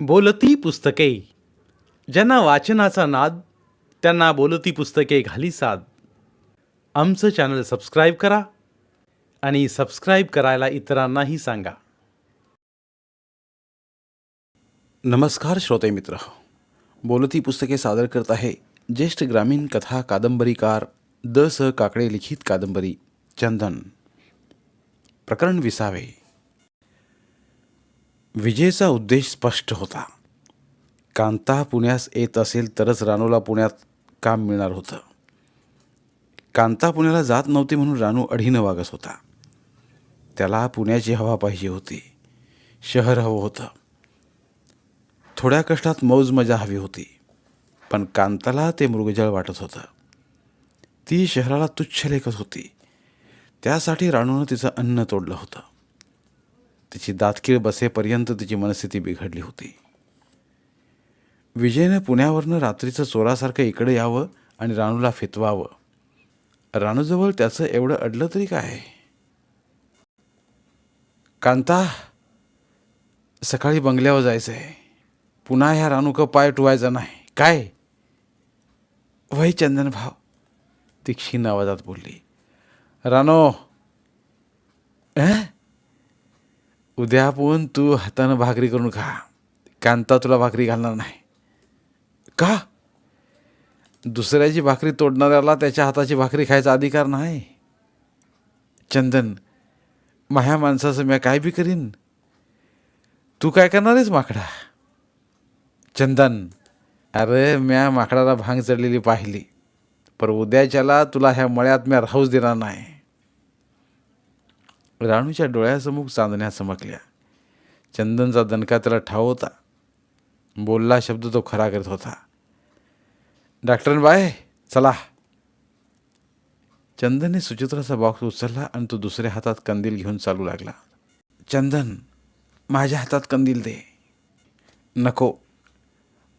बोलती पुस्तके. ज्यांना वाचनाचा नाद त्यांना बोलती पुस्तके घाली साद. आमचं चॅनल सबस्क्राईब करा आणि सबस्क्राईब करायला इतरांनाही सांगा. नमस्कार श्रोते मित्र. बोलती पुस्तके सादर करत आहे ज्येष्ठ ग्रामीण कथा कादंबरीकार द स काकडे लिखित कादंबरी चंदन. प्रकरण विसावे. विजेचा उद्देश स्पष्ट होता. कांता पुण्यास येत असेल तरच रानूला पुण्यात काम मिळणार होतं. कांता पुण्याला जात नव्हती म्हणून रानू अढीनं वागत होता. त्याला पुण्याची हवा पाहिजे होती. शहर हवं होतं. थोड्या कष्टात मौज मजा हवी होती. पण कांताला ते मृगजळ वाटत होतं. ती शहराला तुच्छ लेखत होती. त्यासाठी राणूनं तिचं अन्न तोडलं होतं. तिची दातकीळ बसेपर्यंत तिची मनस्थिती बिघडली होती. विजयनं पुण्यावरनं रात्रीचं चोरासारखं इकडे यावं आणि राणूला फितवावं. राणूजवळ त्याचं एवढं अडलं तरी काय? कांता सकाळी बंगल्यावर जायचं आहे पुन्हा ह्या राणूक पाय टुवायचा नाही. काय? वही चंदन भाव ती क्षीण आवाजात बोलली. रानो अं? उद्या पण तू हातानं भाकरी करून खा. कांता तुला भाकरी घालणार नाही. का? दुसऱ्याची भाकरी तोडणाऱ्याला त्याच्या हाताची भाकरी खायचा अधिकार नाही. चंदन माह्या माणसाचं मी काय बी करीन? तू काय करणार आहेस माकडा? चंदन अरे म्या माकडाला भांग चढलेली पाहिली. पर उद्याच्याला तुला ह्या मळ्यात म्या राहूच देणार नाही. राणूच्या डोळ्यासमोर चांदण्या चमकल्या. चंदनचा दणका त्याला ठाव होता. बोलला शब्द तो खरा करत होता. डॉक्टर बाय चला. चंदनने सुचित्राचा बॉक्स उचलला आणि तो दुसऱ्या हातात कंदील घेऊन चालू लागला. चंदन माझ्या हातात कंदील दे. नको.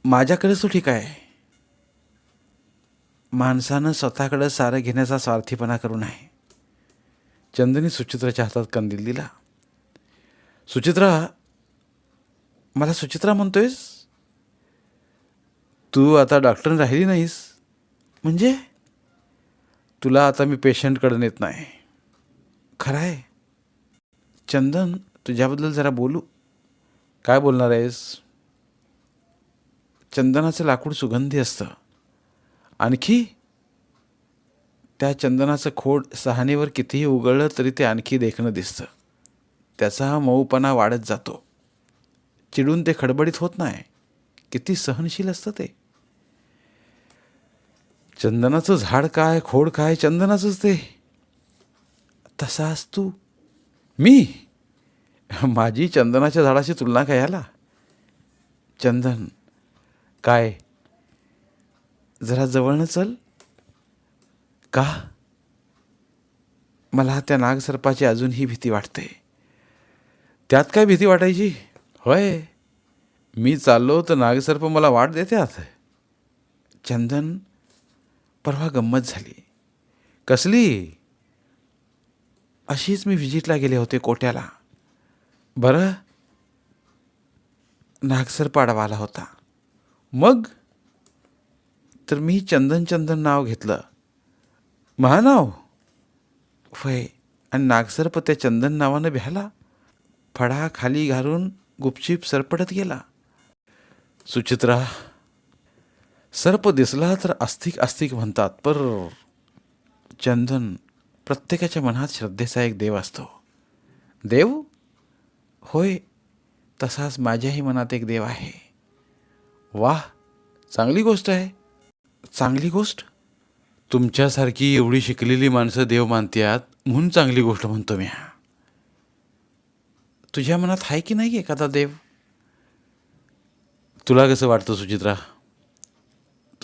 माझ्याकडेच तो ठीक आहे माणसानं स्वतःकडं सारं घेण्याचा स्वार्थीपणा करू नये. चंदनी सुचित्राच्या हातात कंदील दिला. सुचित्रा मला सुचित्रा म्हणतोयस? तू आता डॉक्टर राहिली नाहीस. म्हणजे? तुला आता मी पेशंटकडे नेत नाही. खरं आहे चंदन तुझ्याबद्दल जरा बोलू. काय बोलणार आहेस? चंदनाचं लाकूड सुगंधी असतं. आणखी त्या चंदनाचं खोड सहानेवर कितीही उघडलं तरी ते आणखी देखणं दिसतं. त्याचा हा मऊपणा वाढत जातो. चिडून ते खडबडीत होत नाही. किती सहनशील असतं ते. चंदनाचं झाड काय खोड काय चंदनाचंच ते. तसाच तू. मी? माझी चंदनाच्या झाडाची तुलना काय याला? चंदन काय? जरा जवळनं चल. का? मला त्या नागसर्पाची अजूनही भीती वाटते. त्यात काय भीती वाटायची? होय मी चाललो तर नागसर्प मला वाट देतात चंदन परवा गंमत झाली. कसली? अशीच मी व्हिजिटला गेले होते कोट्याला. बरं? नागसर्प आडवा आला होता. मग? तर मी चंदन चंदन नाव घेतलं. महानाव. वय आणि नागसर्प त्या चंदन नावानं भ्याला. फडा खाली घालून गुपचीप सरपटत गेला. सुचित्रा सर्प दिसला तर आस्तिक आस्तिक म्हणतात पर चंदन प्रत्येकाच्या मनात श्रद्धेचा एक देव असतो. देव? होय तसाच माझ्याही मनात एक देव आहे. वाह चांगली गोष्ट आहे. चांगली गोष्ट? तुमच्यासारखी एवढी शिकलेली माणसं देव मानतात म्हणून चांगली गोष्ट म्हणतो मी तुझ्या मनात आहे की नाही एखादा देव? तुला कसं वाटतं सुचित्रा?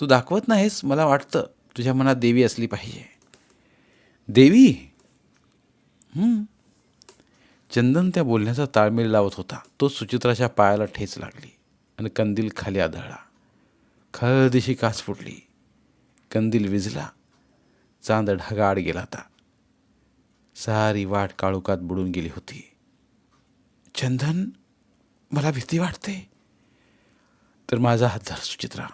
तू दाखवत नाहीस मला वाटतं तुझ्या मनात देवी असली पाहिजे. देवी? चंदन त्या बोलण्याचा ताळमेळ लावत होता. तो सुचित्राच्या पायाला ठेच लागली आणि कंदील खाली आदळला. खळदिशी काच फुटली. कंदील विझला चांद ढगाआड गेला होता. सारी वाट काळोखात बुडून गेली होती. चंदन मला भीती वाटते. तर माझा हात धर सुचित्रा.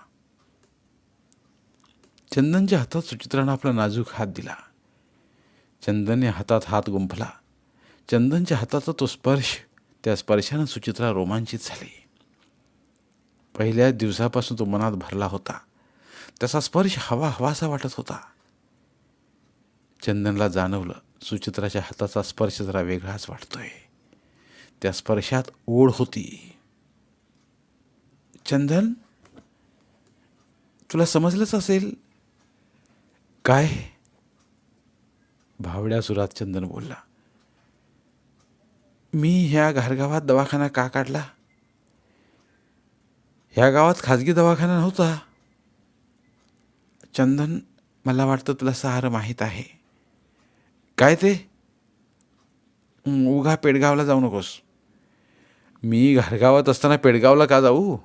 चंदनच्या हातात सुचित्रानं आपला नाजूक हात दिला. चंदनने हातात हात गुंफला. चंदनच्या हाताचा तो स्पर्श त्या स्पर्शानं सुचित्रा रोमांचित झाली. पहिल्या दिवसापासून तो मनात भरला होता. त्याचा स्पर्श हवा हवासा वाटत होता. चंदनला जाणवलं सुचित्राच्या हाताचा स्पर्श जरा वेगळाच वाटतोय. त्या स्पर्शात ओढ होती. चंदन तुला समजलंच असेल? काय? भावड्या सुरात चंदन बोलला. मी ह्या घरगावात दवाखाना का काढला? ह्या गावात खाजगी दवाखाना नव्हता. चंदन मला वाटतं तुला सारं माहीत आहे. काय ते? उघा पेडगावला जाऊ नकोस. मी घरगावात असताना पेडगावला का जाऊ?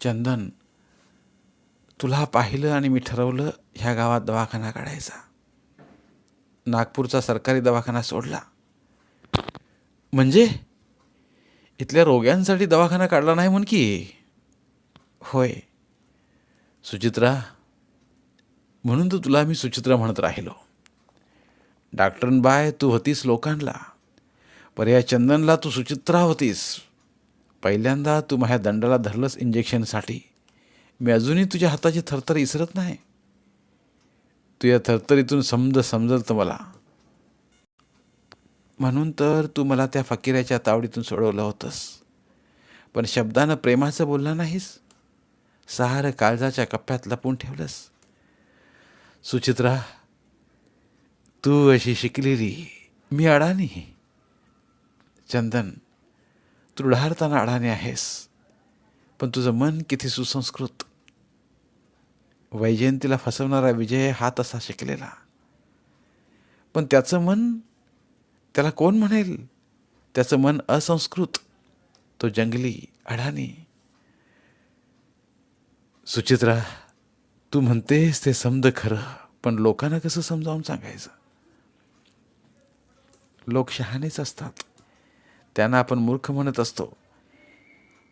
चंदन तुला पाहिलं आणि मी ठरवलं ह्या गावात दवाखाना काढायचा. नागपूरचा सरकारी दवाखाना सोडला. म्हणजे? इथल्या रोग्यांसाठी दवाखाना काढला नाही म्हण की. होय. सुचित्रा म्हणून तर तुला मी सुचित्रा म्हणत राहिलो. डॉक्टरन बाय तू होतीस लोकांना पर या चंदनला तू सुचित्रा होतीस. पहिल्यांदा तू माझ्या दंडाला धरलंस इंजेक्शनसाठी. मी अजूनही तुझ्या हाताची थरथर इसरत नाही. तू या थरथरीतून समज समजल तर मला. म्हणून तर तू मला त्या फकीराच्या तावडीतून सोडवलं होतंस. पण शब्दानं प्रेमाचं बोलणं नाहीस. सहारं काळजाच्या कप्प्यात लपून ठेवलंस. सुचित्रा तू अशी शिकलेली मी अडाणी चंदन तू ढारताना अडाणी आहेस पण तुझं मन किती सुसंस्कृत. वैजयंतीला फसवणारा विजय हा तसा शिकलेला. पण त्याचं मन त्याला कोण म्हणेल? त्याचं मन असंस्कृत तो जंगली अडाणी. सुचित्रा तू म्हणतेस ते समज खरं पण लोकांना कसं समजावून सांगायचं? लोक शहाणेच असतात. त्यांना आपण मूर्ख म्हणत असतो.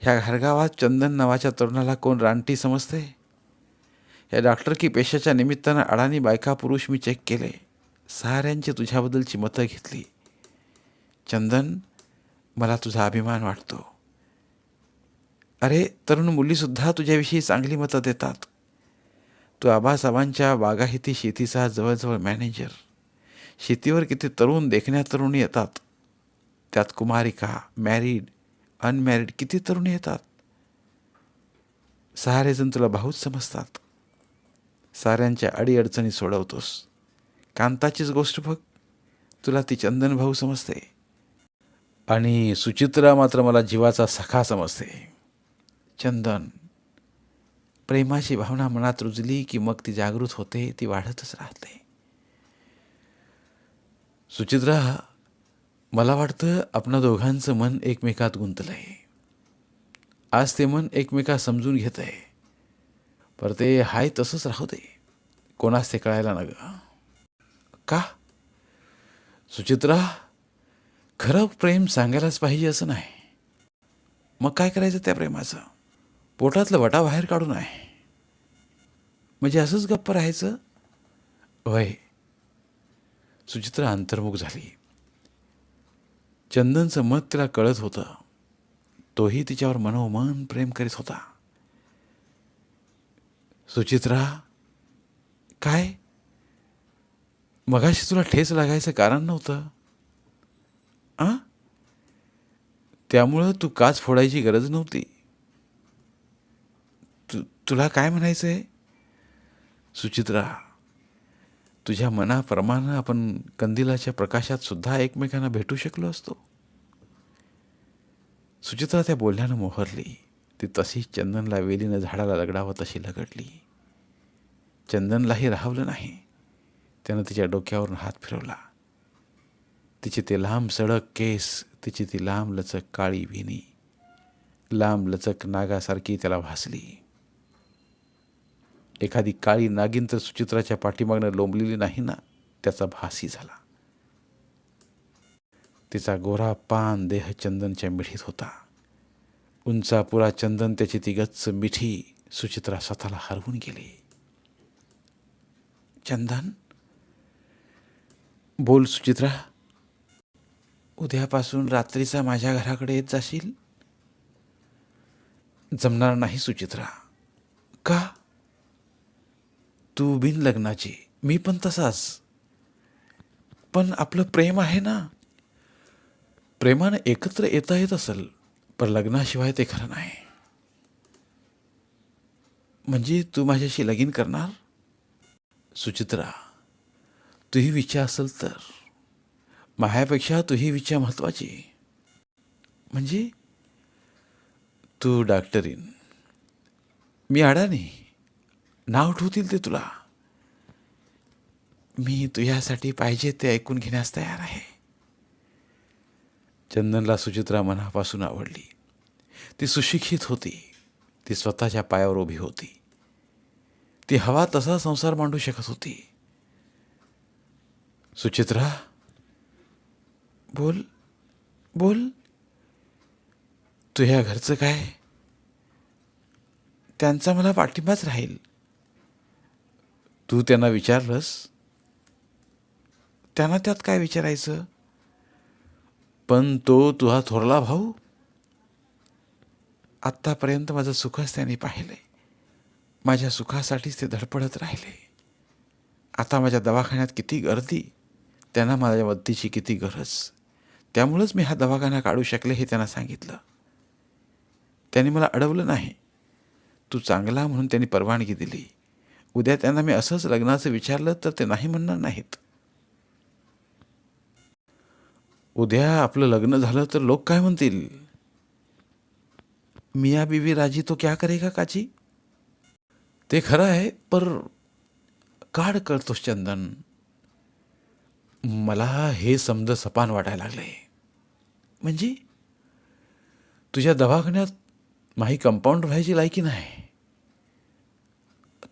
ह्या घरगावात चंदन नावाच्या तरुणाला कोण रानटी समजते या डॉक्टर की पेशाच्या निमित्तानं अडाणी बायका पुरुष मी चेक केले. साऱ्यांची तुझ्याबद्दलची मतं घेतली. चंदन मला तुझा अभिमान वाटतो. अरे तरुण मुलीसुद्धा तुझ्याविषयी चांगली मतं देतात. तू आबासाबांच्या बागाहिती शेतीचा जवळजवळ मॅनेजर. शेतीवर किती तरुण देखण्या तरुणी येतात. त्यात कुमारिका मॅरिड अनमॅरिड किती तरुणी येतात. सारेजण तुला भाऊच समजतात. साऱ्यांच्या अडीअडचणी सोडवतोस. कांताचीच गोष्ट बघ. तुला ती चंदन भाऊ समजते. आणि सुचित्रा मात्र मला जीवाचा सखा समजते. चंदन. प्रेमाची भावना मनात रुजली की मग ती जागृत होते ती वाढतच राहते. सुचित्रा मला वाटतं आपणा दोघांचं मन एकमेकात गुंतलं आहे आज ते मन एकमेका समजून घेत आहे पर ते हाय तसंच राहू दे. कोणास ते कळायला ना ग का? सुचित्रा खरं प्रेम सांगायलाच पाहिजे असं नाही. मग काय करायचं त्या प्रेमाचं? पोटातलं वटा बाहेर काढून आहे म्हणजे असंच गप्प राहायचं? वय सुचित्रा अंतर्मुख झाली. चंदनचं मत तिला कळत होतं. तोही तिच्यावर मनोमन प्रेम करीत होता. सुचित्रा काय? मगाशी तुला ठेस लागायचं कारण नव्हतं? आ? त्यामुळं तू काच फोडायची गरज नव्हती. तुला काय म्हणायचं आहे सुचित्रा तुझ्या मनाप्रमाणे आपण कंदिलाच्या प्रकाशात सुद्धा एकमेकांना भेटू शकलो असतो. सुचित्रा त्या बोलण्यानं मोहरली. ती तशीच चंदनला वेलीनं झाडाला लगडावं तशी लगडली. चंदनलाही राहवलं नाही. त्यानं तिच्या डोक्यावरून हात फिरवला. तिचे ते लांब सडक केस तिची ती लांब लचक काळी विणी. लांब लचक नागासारखी त्याला भासली. एखादी काळी नागिन तर सुचित्राच्या पाठीमागनं लोंबलेली नाही ना? त्याचा भासही झाला. तिचा गोरा पान देह चंदनच्या मिठीत होता. उंचापुरा चंदन त्याची ती गच्च मिठी सुचित्रा स्वतःला हरवून गेली. चंदन? बोल सुचित्रा. उद्यापासून रात्रीचा माझ्या घराकडे येत जाशील? जमणार नाही सुचित्रा. तू बिन लग्नाची मी पण तसाच. पण आपलं प्रेम आहे ना. प्रेमानं एकत्र येता येत असेल पण लग्नाशिवाय ते खरं नाही. म्हणजे तू माझ्याशी लगीन करणार? सुचित्रा तुही विचार असेल तर. माझ्यापेक्षा तुही विचार महत्वाची म्हणजे? तू डॉक्टरीन. मी अडाणी. नाव ठेवतील ते तुला. मी तुझ्यासाठी पाहिजे ते ऐकून घेण्यास तयार आहे. चंदनला सुचित्रा मनापासून आवडली. ती सुशिक्षित होती. ती स्वतःच्या पायावर उभी होती. ती हवा तसा संसार मांडू शकत होती. सुचित्रा बोल बोल. तुझ्या घरचं काय? त्यांचा मला पाठिंबाच राहील. तू त्यांना विचारलंस? त्यांना त्यात काय विचारायचं? पण तो तुझा थोरला भाऊ आत्तापर्यंत माझं सुखच त्यांनी पाहिलंय. माझ्या सुखासाठीच ते धडपडत राहिले. आता माझ्या दवाखान्यात किती गर्दी त्यांना माझ्या मदतीची किती गरज. त्यामुळंच मी हा दवाखाना काढू शकले हे त्यांना सांगितलं. त्यांनी मला अडवलं नाही. तू चांगला म्हणून त्यांनी परवानगी दिली. उद्या त्यांना मी असंच लग्नाचं विचारलं तर ते नाही म्हणणार नाहीत. उद्या आपलं लग्न झालं तर लोक काय म्हणतील? मिया बीवी राजी तो क्या करेगा काची? ते खरं आहे पर काढ करतोस चंदन. मला हे समज सपान वाटायला लागले म्हणजे? तुझ्या दवाखान्यात माही कंपाऊंड व्हायची लायकी नाही.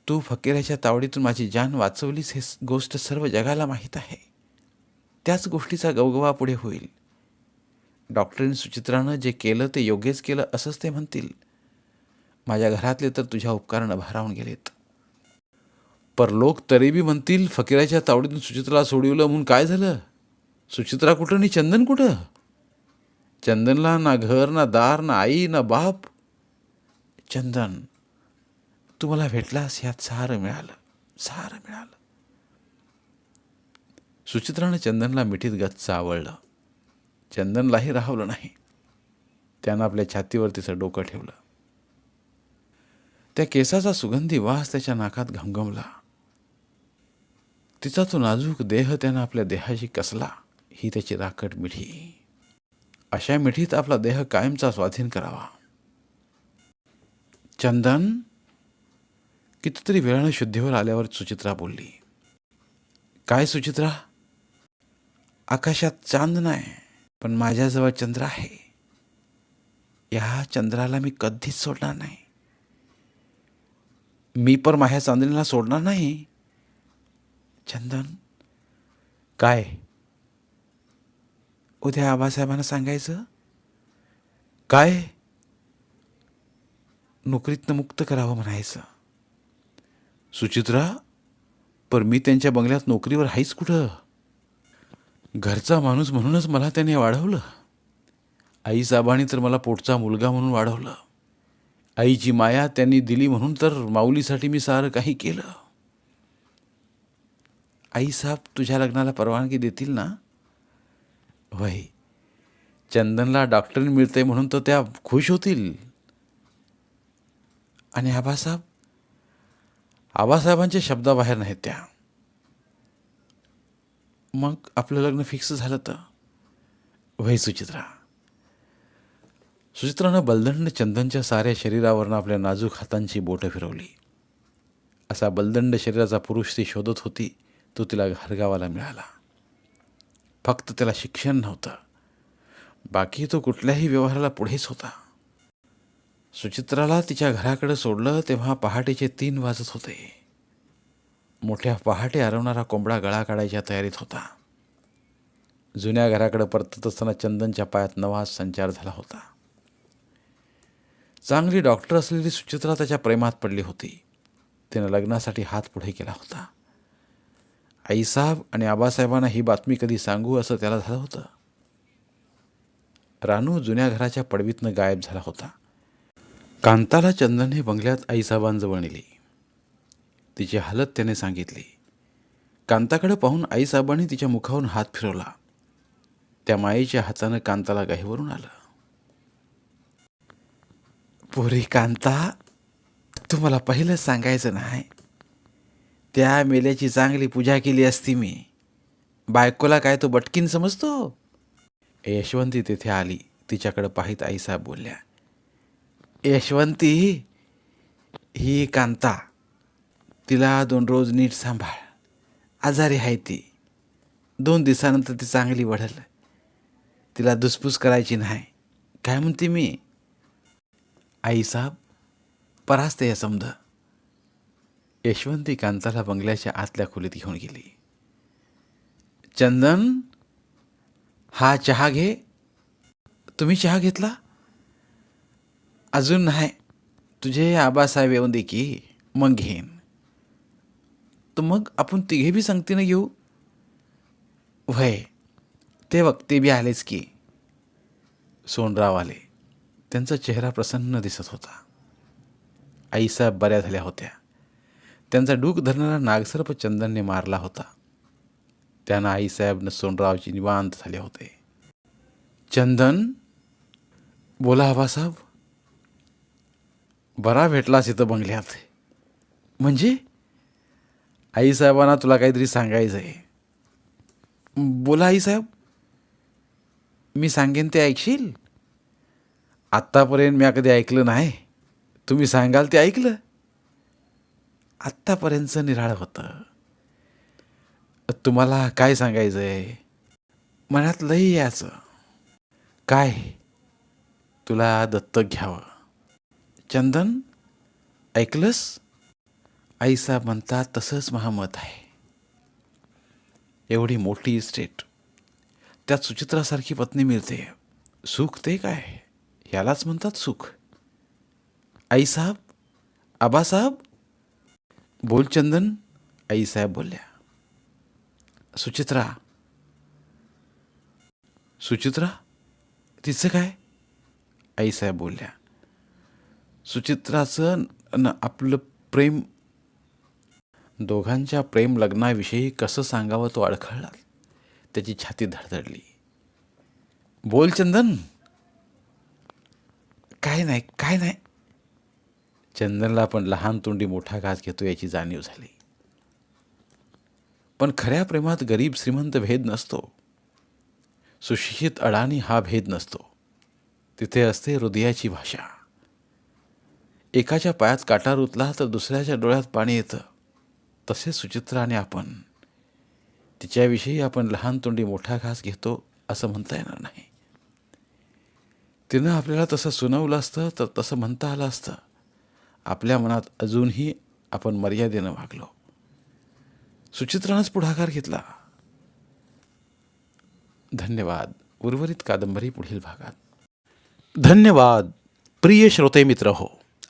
तू फकीराच्या तावडीतून माझी जान वाचवलीस हे गोष्ट सर्व जगाला माहीत आहे. त्याच गोष्टीचा गवगवा पुढे होईल. डॉक्टरीन सुचित्रानं जे केलं ते योग्यच केलं असंच ते म्हणतील. माझ्या घरातले तर तुझ्या उपकारानं भारावून गेलेत. पर लोक तरी बी म्हणतील फकीराच्या तावडीतून सुचित्राला सोडवलं म्हणून काय झालं? सुचित्रा कुठं आणि चंदन कुठं? चंदनला ना घर ना दार ना आई ना बाप. चंदन तू मला भेटलास ह्यात सारं मिळालं सारं मिळालं. सुचित्रानं चंदनला मिठीत गच्च आवडलं चंदनलाही राहवलं नाही. त्यानं आपल्या छातीवर तिचं डोकं ठेवलं. त्या केसाचा सुगंधी वास त्याच्या नाकात घमघमला. तिचा तो नाजूक देह त्यानं आपल्या देहाशी कसला ही त्याची राखट मिठी. अशा मिठीत आपला देह कायमचा स्वाधीन करावा. चंदन कितीतरी वेळानं शुद्धीवर आल्यावर सुचित्रा बोलली काय सुचित्रा? आकाशात चांद नाही पण माझ्याजवळ चंद्र आहे. या चंद्राला मी कधीच सोडणार नाही. मी पण माझ्या चांदणीला सोडणार नाही. चंदन काय? उद्या आबासाहेबांना सांगायचं? काय? नोकरीतनं मुक्त करावं म्हणायचं. सुचित्रा पर मी त्यांच्या बंगल्यात नोकरीवर आहेच कुठं? घरचा माणूस म्हणूनच मला त्याने वाढवलं. आईसाहेबांनी तर मला पोटचा मुलगा म्हणून वाढवलं. आईची माया त्यांनी दिली म्हणून तर माऊलीसाठी मी सारं काही केलं. आईसाहेब तुझ्या लग्नाला परवानगी देतील ना? वय चंदनला डॉक्टरीन मिळते म्हणून तर त्या खुश होतील. आणि आबासाहेब आबासाहेबांच्या शब्दाबाहेर नाहीत त्या. मग आपलं लग्न फिक्स झालं तर? वय सुचित्रा? सुचित्रानं बलदंड चंदनच्या साऱ्या शरीरावरनं आपल्या नाजूक हातांची बोटं फिरवली. असा बलदंड शरीराचा पुरुष ती शोधत होती तो तिला घरगावाला मिळाला. फक्त त्याला शिक्षण नव्हतं. बाकी तो कुठल्याही व्यवहाराला पुढेच होता. सुचित्राला तिच्या घराकडे सोडलं तेव्हा पहाटेचे तीन वाजत होते. मोठ्या पहाटे आरवणारा कोंबडा गळा काढायच्या तयारीत होता. जुन्या घराकडे परतत असताना चंदनच्या पायात नवा संचार झाला होता. चांगली डॉक्टर असलेली सुचित्रा त्याच्या प्रेमात पडली होती. तिनं लग्नासाठी हात पुढे केला होता. आईसाहेब आणि आबासाहेबांना ही बातमी कधी सांगू असं त्याला झालं होतं. रानू जुन्या घराच्या पडवीतनं गायब झाला होता. कांताला चंदनने बंगल्यात आईसाहेबांजवळ नेले. तिची हालत त्याने सांगितली. कांताकडे पाहून आईसाहेबांनी तिच्या मुखावरून हात फिरवला. त्या माईच्या हातानं कांताला गाहीवरून आलं. पोरी कांता तुम्हाला पहिलं सांगायचं नाही. त्या मेल्याची चांगली पूजा केली असती मी. बायकोला काय तो बटकीन समजतो? यशवंती तेथे आली. तिच्याकडे पाहित आईसाहेब बोलल्या यशवंती ही कांता. तिला दोन रोज नीट सांभाळ. आजारी आहे ती. दोन दिवसानंतर ती चांगली वढल. तिला दुसपूस करायची नाही. काय म्हणते मी? आईसाहेब परास्ते या समज यशवंती कांताला बंगल्याच्या आतल्या खोलीत घेऊन गेली. चंदन हा चहा घे. तुम्ही चहा घेतला? अजून नाही. तुझे आबासाहेब येऊन दे की मग घेईन. तर मग आपण तिघे बी संगतीनं घेऊ? व्हय. ते वक्ते बी आलेच की. सोनराव आले त्यांचा चेहरा प्रसन्न दिसत होता. आईसाहेब बऱ्या झाल्या होत्या. त्यांचा डूक धरणारा नागसर्प चंदनने मारला होता. त्यांना आईसाहेबनं सोनरावची निवांत झाले होते. चंदन? बोला आबासाहेब. बरा भेटलास इथं बंगल्यात. म्हणजे? आईसाहेबांना तुला काहीतरी सांगायचं आहे. बोला आईसाहेब. मी सांगेन ते ऐकशील? आत्तापर्यंत मी कधी ऐकलं नाही. तुम्ही सांगाल ते ऐकलं. आत्तापर्यंतचं निराळ होतं. तुम्हाला काय सांगायचं आहे? मनात लई यायचं. काय? तुला दत्तक घ्यावं. चंदन ऐकलंस? आईसाहेब म्हणतात तसंच महामत आहे. एवढी मोठी इस्टेट त्यात सुचित्रासारखी पत्नी मिळते. सुख ते काय? यालाच म्हणतात सुख. आईसाहेब आबासाहेब बोल चंदन आईसाहेब बोलल्या. सुचित्रा. सुचित्रा तिचं काय? आईसाहेब बोलल्या. सुचित्राचं न आपलं प्रेम दोघांच्या प्रेम लग्नाविषयी कसं सांगावं तो अडखळला. त्याची छाती धडधडली. बोल चंदन. काय नाही काय नाही. चंदनला पण लहान तोंडी मोठा घास घेतो याची जाणीव झाली. पण खऱ्या प्रेमात गरीब श्रीमंत भेद नसतो. सुशिक्षित अडाणी हा भेद नसतो. तिथे असते हृदयाची भाषा. एकाच्या पायात काटा रुतला तर दुसऱ्याच्या डोळ्यात पाणी येतं. तसे सुचित्रा आणि आपण. तिच्याविषयी आपण लहान तोंडी मोठा घास घेतो असं म्हणता येणार नाही. तिनं आपल्याला तसं सुनावलं असतं तर तसं म्हणता आलं असतं. आपल्या मनात अजूनही आपण मर्यादेनं वागलो. सुचित्रानंच पुढाकार घेतला. धन्यवाद. उर्वरित कादंबरी पुढील भागात. धन्यवाद. प्रिय श्रोते मित्र हो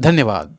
धन्यवाद.